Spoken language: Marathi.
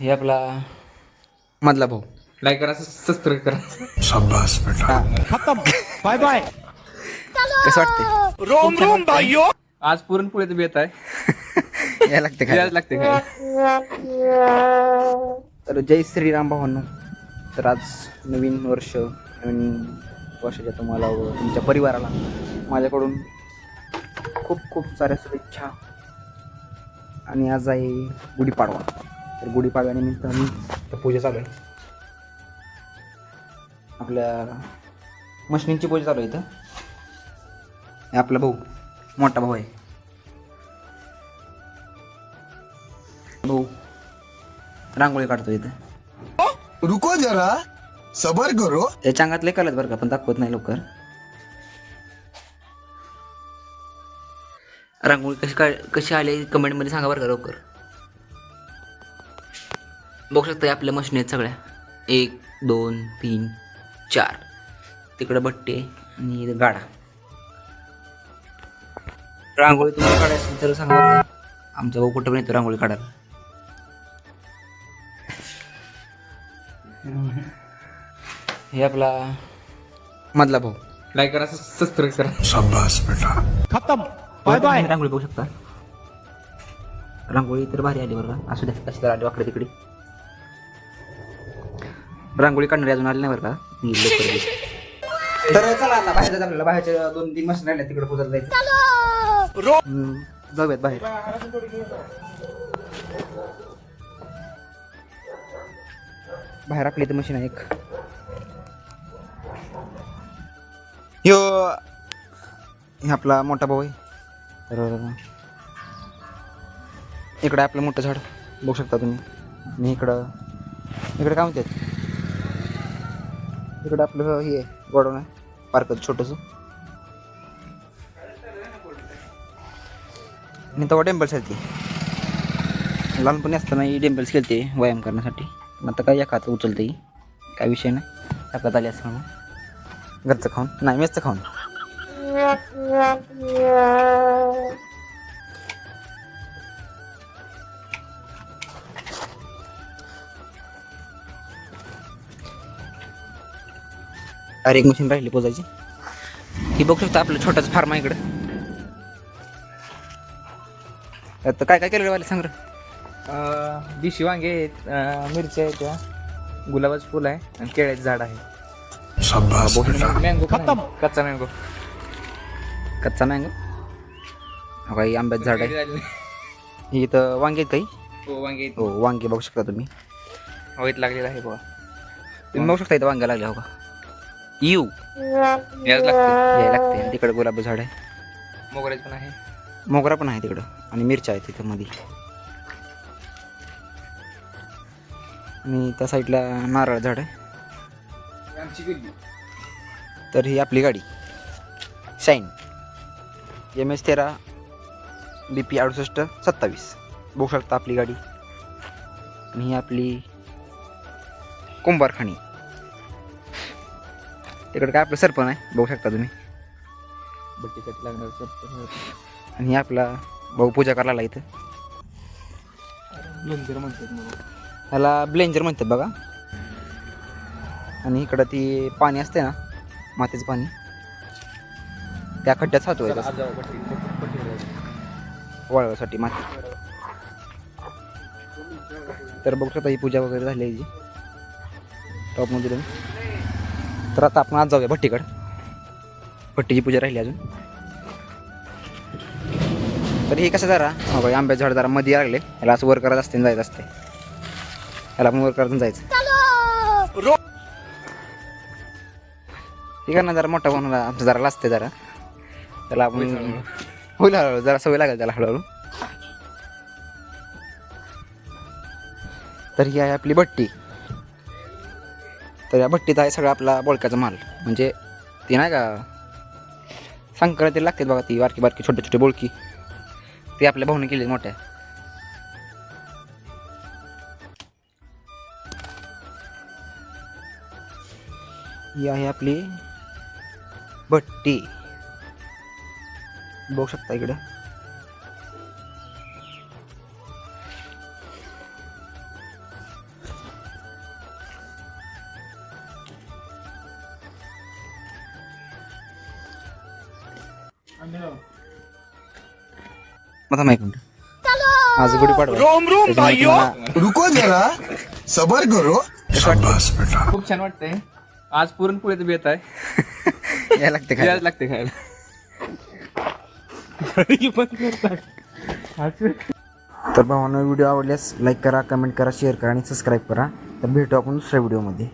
हे आपला मधला भाऊ. लाईक करा सबस्क्राईब करा. शाबाश बेटा. कसं वाटते रोम रोम भाईयो. आज पुरणपोळीचं बेत आहे. या लागते काय यायला लागते काय तर जय श्रीराम भावांनो. तर आज नवीन वर्ष नवीन वर्षाच्या तुम्हाला व तुमच्या परिवाराला माझ्याकडून खूप खूप साऱ्या शुभेच्छा. आणि आज आहे गुढीपाडवा. तर गुढीपाडव्यानिमित्त आम्ही पूजा चालू आहे. आपल्या मशनींची पूजा चालू आहे इथं. आपला भाऊ मोठा भाऊ आहे. भाऊ रांगोळी काढतो इथं. रुको जरा सबर करो. त्याच्या अंगातले कळत बरं का पण दाखवत नाही लवकर. रांगोळी कशी काय कशी आली कमेंटमध्ये सांगा बरं का लवकर. बघू शकता आपल्या मशीन आहेत सगळ्या. एक दोन तीन चार. तिकडं बट्टे आणि गाडा रांगोळी तुम्हाला काढायची असेल तर सांगा आमचा भाऊ कुठं पण येतो रांगोळी काढायला. हे आपला मधला भाऊ. लाईक करा सबस्क्राईब करा. बेटा. बाय बाय रांगोळी बघू शकता. रांगोळी तर भारी आली बरं का. असू द्या कशी तर आली वाकडे तिकडे. रांगोळी काढणारी अजून आली नाही बरं का? मी लवकर तर चला आता बाहेर जायचं आपल्याला बाहेरच्या दोन तीन मशीन राहिल्या तिकडे पुजायला जायचं. जाऊयात बाहेर. बाहेर आपली इथं मशीन आहे एक. यो हे आपला मोठा भाऊ आहे. तर इकडं आपलं मोठं झाड बघू शकता तुम्ही. आणि इकडं इकडे काय म्हणतात? इकडं आपलं हे आहे गोडाऊन आहे पार्कच छोटंसं. आणि तेव्हा डेंबल्स खेळते लहानपणी असताना ही डेंबल्स खेळते व्यायाम करण्यासाठी. आता काय एखादं उचलते काय विषय नाही. ताकद आली असं म्हणून घरचं खाऊन? नाही मेसचं खाऊन. अरे एक मशीन राहिली पोजायची. ही बघू शकता आपलं छोटंच फार्म आहे इकडं. आता काय काय केलं वाले? सांग रे अं, देशी वांगे आहेत अं, मिरच्या आहेत त्या गुलाबाचं फुल आहे आणि केळ्याचं झाड आहे. मँगो कच्चा मँगो. कच्चा मँगो? हो काही आंब्याचं झाड आहे. ही इथं वांगे आहेत काही? हो वांगे आहेत. हो वांगे बघू शकता तुम्ही. हवेत लागलेला आहे बघा. तुम्ही बघू शकता इथं वांगे लागले हो का? यू याच लागते. यायला लागते. आणि तिकडं गुलाब झाड आहे. मोगऱ्याचं पण आहे. मोगरा पण आहे तिकडं. आणि मिरच्या आहेत तिथं मध्ये आणि त्या साईडला नारळ झाड आहे. तर ही आपली गाडी. शाईन. एम एस तेरा बी पी अडुसष्ट सत्तावीस. बघू शकता आपली गाडी. आणि ही आपली कुंभारखाणी. तिकडं काय आपलं सरपण आहे बघू शकता तुम्ही. बट्टीसाठी लागणार सब आणि ही आपला भाऊ पूजा करायला इथं. लोणचं म्हणतात ह्याला ब्लेंजर म्हणतात बघा. आणि इकडं ती पाणी असते ना मातीचं पाणी. त्या खड्ड्यात साचू वाळवासाठी माती. तर बघू शकता ही पूजा वगैरे झाली आहे टॉपमध्ये तुम्ही तर आता आपण आज जाऊया भट्टीकडं. भट्टीची पूजा राहिली अजून. तर हे कसं जरा बाई आंब्याचं झाड जरा मध्ये लागले. याला असं वर करत असते जायचं असते. याला आपण वर करत जायचं. ठीक आहे ना जरा मोठा बनवला आमचं जरा लाजते जरा. त्याला आपण होईल हळूहळू जरा सवय लागेल त्याला हळूहळू. तर ही आहे आपली भट्टी. तर या भट्टीत आहे सगळा आपला बोळक्याचा माल. म्हणजे ती नाही का संक्रांती लागते बघा ती बारकी बारकी छोटे छोटे बोळकी ती आपल्या भाऊने केली मोठ्या. ही आहे आपली भट्टी. बघू शकता इकडं. माहिती आज त्याच्यामुळे तुम्हाला रुको जरा. सबर करो. खूप छान वाटतंय. आज पुरणपोळीचं बेत आहे. यायला लागते काय यायला लागते खायला. तर भावांनो व्हिडिओ आवडल्यास लाईक करा कमेंट करा शेअर करा आणि सबस्क्राईब करा. तर भेटू आपण दुसऱ्या व्हिडिओमध्ये